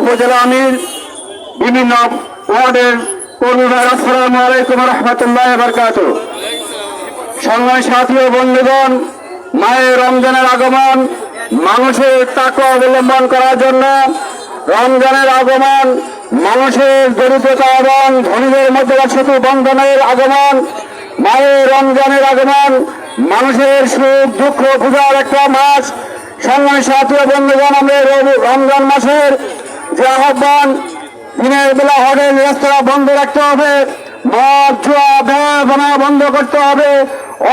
উপজেলা আমির বিভিন্ন ওয়ার্ডের কর্মী ভাই আসসালামু আলাইকুম রহমতুল্লাহ বরকাত। সংগ্রামী সাথী ও বন্ধুগণ, মায়ের রমজানের আগমন, মানুষের তাকে অবলম্বন করার জন্য রমজানের আগমন, মানুষের দরিদ্রতা এবং ধনীদের মধ্যে সেতু বন্ধনের আগমন, মায়ের রমজানের আগমন, মানুষের সুখ, দুঃখ, পূজার একটা মাস। সংগ্রামী সাথী ও বন্ধুগণ, আমরা রমজান মাসের যে আহ্বান দিনের বেলা হোটেল রেস্তোরাঁ বন্ধ রাখতে হবে, মদ, জুয়া, ব্যবনা বন্ধ করতে হবে,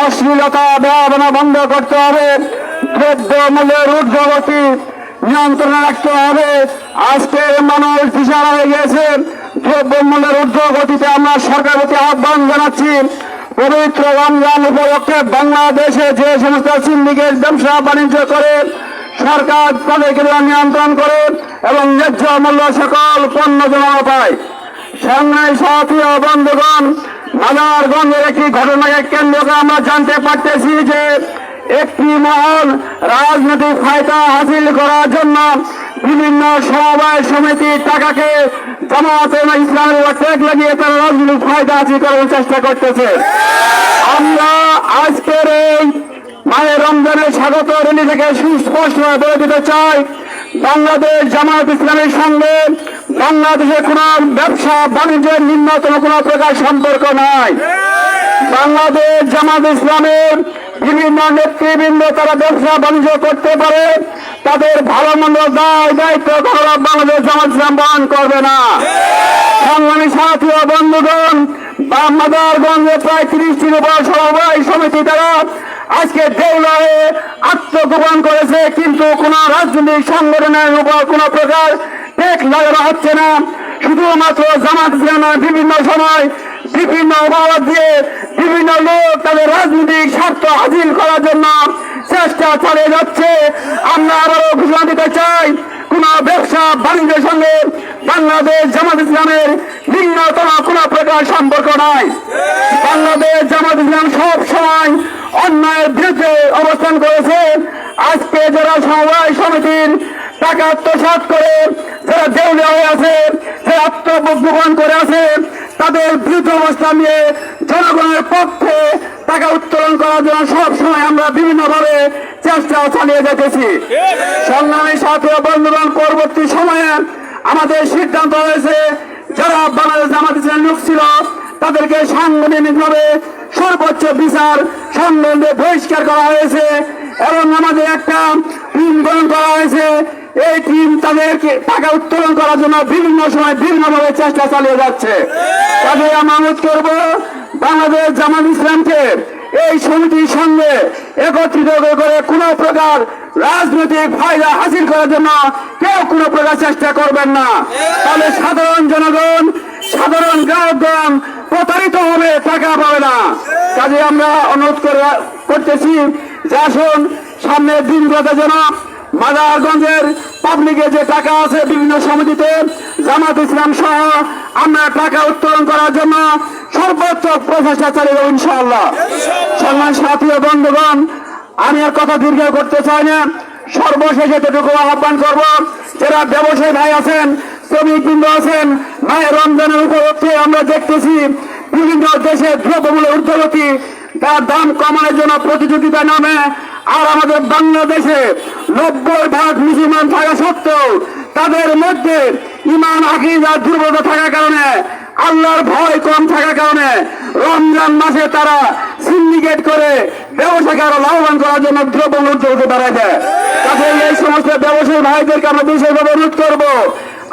অশ্লীলতা, ব্যবনা বন্ধ করতে হবে, দ্রব্য মূল্যের ঊর্ধ্বগতি নিয়ন্ত্রণে রাখতে হবে। আজকে মানুষ দিশারা হয়ে গিয়েছে। দ্রব্য মূল্যের ঊর্ধ্বগতিতে আমরা সরকার প্রতি আহ্বান জানাচ্ছি। পবিত্র রমজান উপলক্ষে বাংলাদেশে যে সমস্ত সিন্ডিকেট ব্যবসা বাণিজ্য করে, সরকার তাদেরকে নিয়ন্ত্রণ করে এবং ন্যায্য মূল্য সকল পণ্য জমা পায়। সংগ্রামী সাথী ও বন্ধুগণ, মাদারগঞ্জের একটি ঘটনাকে কেন্দ্র করে আমরা জানতে পারতেছি যে একটি মহল রাজনৈতিক ফায়দা হাসিল করার জন্য বিভিন্ন সমবায় সমিতির টাকাকে জামাতে ইসলামের ট্যাগ লাগিয়ে তারা রাজনৈতিক ফায়দা হাসিল করার চেষ্টা করতেছে। আমরা আজকের এই মায়ের রমজানের স্বাগত রেলি থেকে সুস্পষ্ট বলে দিতে চাই। বাংলাদেশ জামাত ইসলামের সঙ্গে বাংলাদেশে কোন ব্যবসা বাণিজ্যের নিম্নতম কোন প্রকার সম্পর্ক নাই। বাংলাদেশ জামাত ইসলামের বিভিন্ন নেতৃবৃন্দ তারা ব্যবসা বাণিজ্য করতে পারে, তাদের ভালো মন্দ দায় দায়িত্ব করা বাংলাদেশ জামাত ইসলাম বহন করবে না। সংগ্রামী সাথী ও বন্ধুগণ মাদারগঞ্জে প্রায় তিরিশটির উপর সমবায় সমিতি দ্বারা আজকে দেউলারে আত্মগোপন করেছে, কিন্তু কোন রাজনৈতিক সংগঠনের উপর কোন প্রকার টেক লাগানো হচ্ছে না। শুধুমাত্র জামাত ইসলামের বিভিন্ন সময় বিভিন্ন অভাব দিয়ে বিভিন্ন লোক তাদের রাজনৈতিক স্বার্থ হাজির করার জন্য চেষ্টা চালিয়ে যাচ্ছে। আমরা আবারও ঘোষণা দিতে চাই, কোন ব্যবসা বাণিজ্যের সঙ্গে বাংলাদেশ জামাত ইসলামের নিম্নতম কোন প্রকার সম্পর্ক নাই। বাংলাদেশ জামাত ইসলাম সব সময় অন্যায়ের বিরুদ্ধে অবস্থান করেছে। আজকে যারা সমবায় সমিতির টাকা আত্মসাত করে, যারা দেউলিয়া হয়ে আছে যারা আত্মগোপন করে আছে, তাদের বিরুদ্ধে অবস্থান নিয়ে জনগণের পক্ষে টাকা উত্তোলন করার জন্য সব সময় আমরা বিভিন্ন ভাবে চেষ্টা চালিয়ে যেতেছি। সংগ্রামী সাথে বন্ধুগণ, পরবর্তী সময়ে আমাদের সিদ্ধান্ত হয়েছে, যারা বাংলাদেশ জামাত লোক ছিল, তাদেরকে সাংগঠনিকভাবে সর্বোচ্চ বিচার সংগ্রামে বহিষ্কার করা হয়েছে এবং আমাদের একটা টিম গঠন করা হয়েছে। এই টিম তাদেরকে টাকা উত্তোলন করার জন্য বিভিন্ন সময় বিভিন্নভাবে চেষ্টা চালিয়ে যাচ্ছে। কাজে আমরা অনুরোধ করব, বাংলাদেশ জামাত ইসলামকে এই সমিতির সঙ্গে একত্রিত করে কোন প্রকার রাজনৈতিক ফায়দা হাসিল করার জন্য কেউ কোন প্রকার চেষ্টা করবেন না। তাহলে সাধারণ জনগণ, সাধারণ গ্রাহকগণ প্রতারিত হবে, টাকা পাবে না। কাজে আমরা অনুরোধ করে- করতেছি যে আসুন সামনের দিন দিনগুলোতে যেন মাদারগঞ্জের পাবলিকে যে টাকা আছে বিভিন্ন সমিতিতে, জামাত ইসলাম সহ আমরা টাকা উত্তোলন করার জন্য সর্বোচ্চ প্রচেষ্টা চালিয়ে যাব ইনশাআল্লাহ। সম্মান সাথী ও বন্ধুগণ, আমি আর কথা দীর্ঘ করতে চাই না। সর্বশেষ এতটুকু আহ্বান করব, যারা ব্যবসায়ী ভাই আছেন শ্রমিক বৃন্দ আছেন। মায়ের রমজানের উপলক্ষে আমরা দেখতেছি বিভিন্ন দেশে দ্রব্যমূল্যের ঊর্ধ্বগতি। তার দাম কমানোর জন্য প্রতিযোগিতা নামে আর আমাদের বাংলাদেশে নব্বই ভাগ মুসলমান থাকা সত্ত্বেও তাদের মধ্যে ইমান, আকিদা দুর্বলতা থাকার কারণে, আল্লাহর ভয় কম থাকার কারণে রমজান মাসে তারা সিন্ডিকেট করে ব্যবসাকে আরও লাভবান করার জন্য দ্রব্য উদ্যোগ বাড়ায় দেয়। তাতে এই সমস্ত ব্যবসায়ী ভাইদেরকে আমরা বিশেষভাবে অনুরোধ করব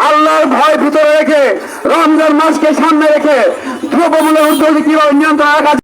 আল্লাহর ভয় ভিতরে রেখে রমজান মাসকে সামনে রেখে দ্রব্যমূল্যের উদ্যোগ কীভাবে নিয়ন্ত্রণ রাখা